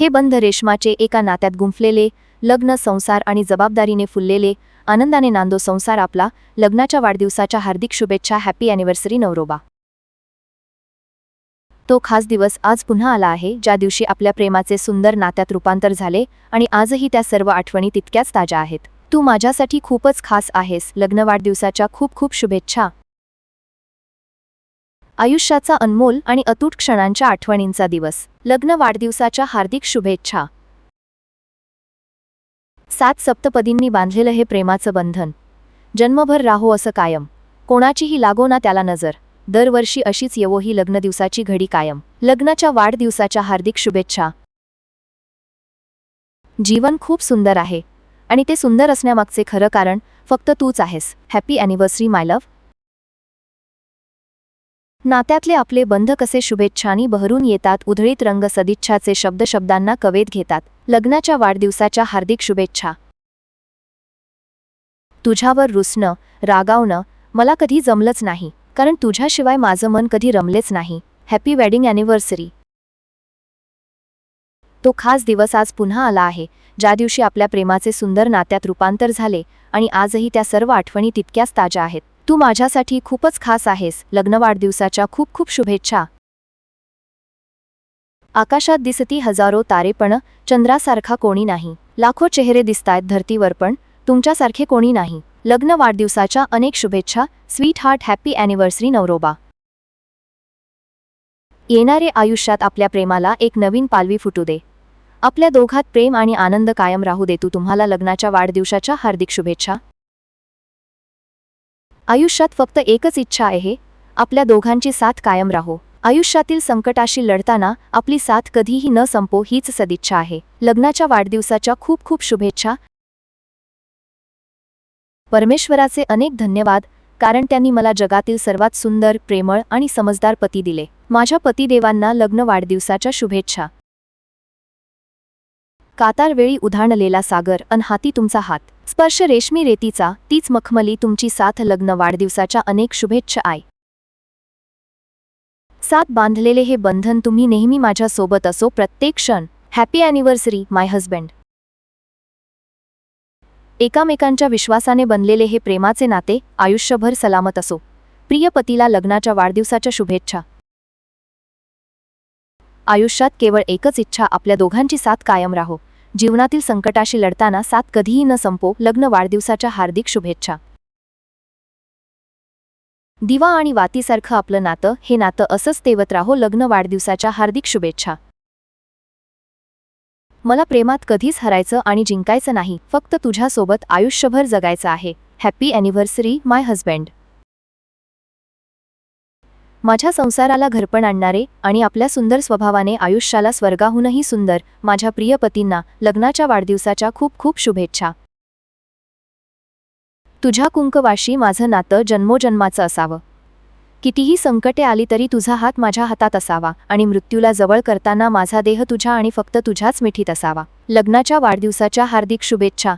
हे बंध रेशमाचे एका नात्यात गुंफलेले लग्न संसार आणि जबाबदारीने फुललेले आनंदाने नांदो संसार आपला लग्नाच्या वाढदिवसाच्या हार्दिक शुभेच्छा हॅपी अॅनिव्हर्सरी नवरोबा. तो खास दिवस आज पुन्हा आला आहे ज्या दिवशी आपल्या प्रेमाचे सुंदर नात्यात रूपांतर झाले आणि आजही त्या सर्व आठवणी तितक्याच ताज्या आहेत. तू माझ्यासाठी खूपच खास आहेस लग्न वाढदिवसाच्या खूप खूप शुभेच्छा. आयुष्याचा अनमोल आणि अतूट क्षणांच्या आठवणींचा दिवस. लग्न वाढदिवसाच्या हार्दिक शुभेच्छा. सात सप्तपदींनी बांधलेलं हे प्रेमाचं बंधन. जन्मभर राहो असं कायम. कोणाचीही लागो ना त्याला नजर. दरवर्षी अशीच येवो ही लग्न दिवसाची घडी कायम. लग्नाच्या वाढदिवसाच्या हार्दिक शुभेच्छा. जीवन खूप सुंदर आहे. आणि ते सुंदर असण्यामागचे खरं कारण फक्त तूच आहेस. Happy anniversary my love. नात्यातले आपले बंध कसे शुभेच्छानी बहरून येतात उधळीत रंग सदिच्छाचे शब्द शब्दांना कवेत घेतात. लग्नाच्या वाढदिवसाच्या हार्दिक शुभेच्छा. तुझ्यावर रुसणं रागावणं मला कधी जमलंच नाही कारण तुझ्याशिवाय माझं मन कधी रमलेच नाही. Happy wedding anniversary. तो खास दिवस आज पुन्हा आला आहे ज्या दिवशी आपल्या प्रेमाचे सुंदर नात्यात रूपांतर झाले आणि आजही त्या सर्व आठवणी तितक्याच ताज्या आहेत. तू माझ्यासाठी खूपच खास आहेस. लग्न वाढदिवसाच्या खूप खूप शुभेच्छा. आकाशात दिसती हजारो तारे पण चंद्रासारखा कोणी नाही. लाखो चेहरे दिसतायत धर्तीवर पण तुमच्यासारखे कोणी नाही. लग्न वाढदिवसाच्या अनेक शुभेच्छा. स्वीट हार्ट हॅपी अॅनिव्हर्सरी नवरोबा. येणारे आयुष्यात आपल्या प्रेमाला एक नवीन पालवी फुटू दे. आपल्या दोघात प्रेम आणि आनंद कायम राहू दे. तू तुम्हाला लग्नाच्या वाढदिवसाच्या हार्दिक शुभेच्छा. आयुष्यात फक्त एकच इच्छा आहे आपल्या दोघांची साथ कायम राहो. आयुष्यातील संकटाशी लढताना आपली साथ कधीही न संपो हीच सदिच्छा आहे. लग्नाच्या वाढदिवसाच्या खूप खूप शुभेच्छा. परमेश्वराचे अनेक धन्यवाद कारण त्यांनी मला जगातील सर्वात सुंदर प्रेमळ आणि समजदार पती दिले. माझ्या पतिदेवांना लग्न वाढदिवसाच्या शुभेच्छा. कातारवेळी उधाणलेला सागर अन हाती तुमचा हात. स्पर्श रेशमी रेतीचा तीच मखमली तुमची साथ लग्न वाढदिवसाच्या अनेक शुभेच्छा आय. साथ बांधलेले हे बंधन तुम्ही नेहमी माझ्या सोबत असो प्रत्येक क्षण. हॅपी अॅनिव्हर्सरी माय हजबंड एकामेकांच्या विश्वासाने बनलेले हे प्रेमाचे नाते आयुष्यभर सलामत असो. प्रिय पतीला लग्नाच्या वाढदिवसाच्या शुभेच्छा. आयुष्यात केवळ एकच इच्छा आपल्या दोघांची साथ कायम राहो. जीवनातील संकटाशी लढताना साथ कधीही न संपो लग्न वाढदिवसाच्या हार्दिक शुभेच्छा. दिवा आणि वातीसारखं आपलं नातं हे नातं असंच तेवत राहो लग्न वाढदिवसाच्या हार्दिक शुभेच्छा. मला प्रेमात कधीच हरायचं आणि जिंकायचं नाही फक्त तुझ्यासोबत आयुष्यभर जगायचं आहे. Happy anniversary my husband. माझ्या संसाराला घरपण आणणारे आणि आपल्या सुंदर स्वभावाने आयुष्याला स्वर्गाहूनही सुंदर माझ्या प्रिय पतींना लग्नाच्या वाढदिवसाच्या खूप खूप शुभेच्छा. तुझ्या कुंकवाशी माझं नातं जन्मोजन्माचं असावं. कितीही संकटे आली तरी तुझा हात माझ्या हातात असावा आणि मृत्यूला जवळ करताना माझा देह तुझ्या आणि फक्त तुझ्याच मिठीत असावा. लग्नाच्या वाढदिवसाच्या हार्दिक शुभेच्छा.